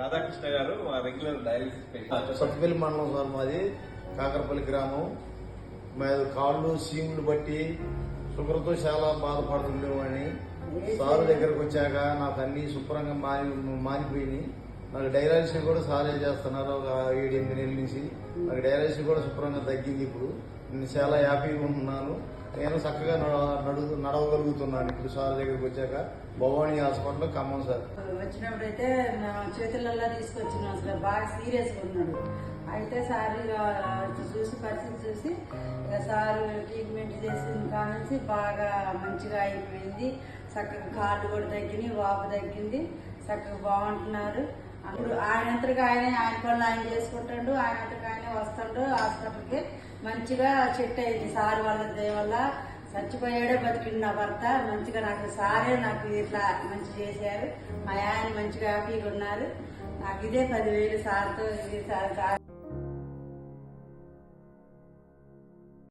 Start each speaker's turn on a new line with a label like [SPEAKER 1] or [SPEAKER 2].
[SPEAKER 1] రాధాకృష్ణ గారు మా regular dialysis
[SPEAKER 2] Satpalli మండలం సార్ మాది కాకరపల్లి గ్రామం. మాది కాళ్ళు సీములు బట్టి షుగర్తో చాలా బాధపడుతుండేవాడిని. సారు దగ్గరకు వచ్చాక నాకు అన్ని శుభ్రంగా మాని మానిపోయినాయి. నాకు డయాలసిస్ కూడా సారే చేస్తున్నారు ఒక ఏడు ఎనిమిది నెలల నుంచి. నాకు డయాలసిస్ కూడా శుభ్రంగా తగ్గింది ఇప్పుడు. నేను చాలా హ్యాపీగా ఉంటున్నాను. నేను చక్కగా నడు నడవగలుగుతున్నాను ఇప్పుడు సార్ దగ్గరికి వచ్చాక భవానీ హాస్పిటల్ ఖమ్మం సార్.
[SPEAKER 3] వచ్చినప్పుడైతే నా చేతులలో తీసుకొచ్చినాం అసలు బాగా సీరియస్గా ఉన్నాడు. అయితే సార్ చూసి పరిస్థితి చూసి సార్ ట్రీట్మెంట్ చేసిన కాడ బాగా మంచిగా అయిపోయింది. చక్కగా కాళ్ళు కూడా తగ్గినాయి వాపు తగ్గింది. చక్కగా బాగుంటున్నారు. అప్పుడు ఆయన ఆయనంతగా ఆయన ఆయన పనులు ఆయన చేసుకుంటాడు. ఆయనంతగా ఆయన వస్తాడు హాస్పిటల్కి. మంచిగా చెట్ అయింది. సార్ వాళ్ళ దయ వల్ల చచ్చిపోయాడే బతికిండు నా భర్త. మంచిగా నాకు సారే నాకు ఇట్లా మంచి చేశారు. మా ఆయన మంచిగా హ్యాపీగా ఉన్నారు. నాకు ఇదే పదివేలు సార్తో ఇది సార్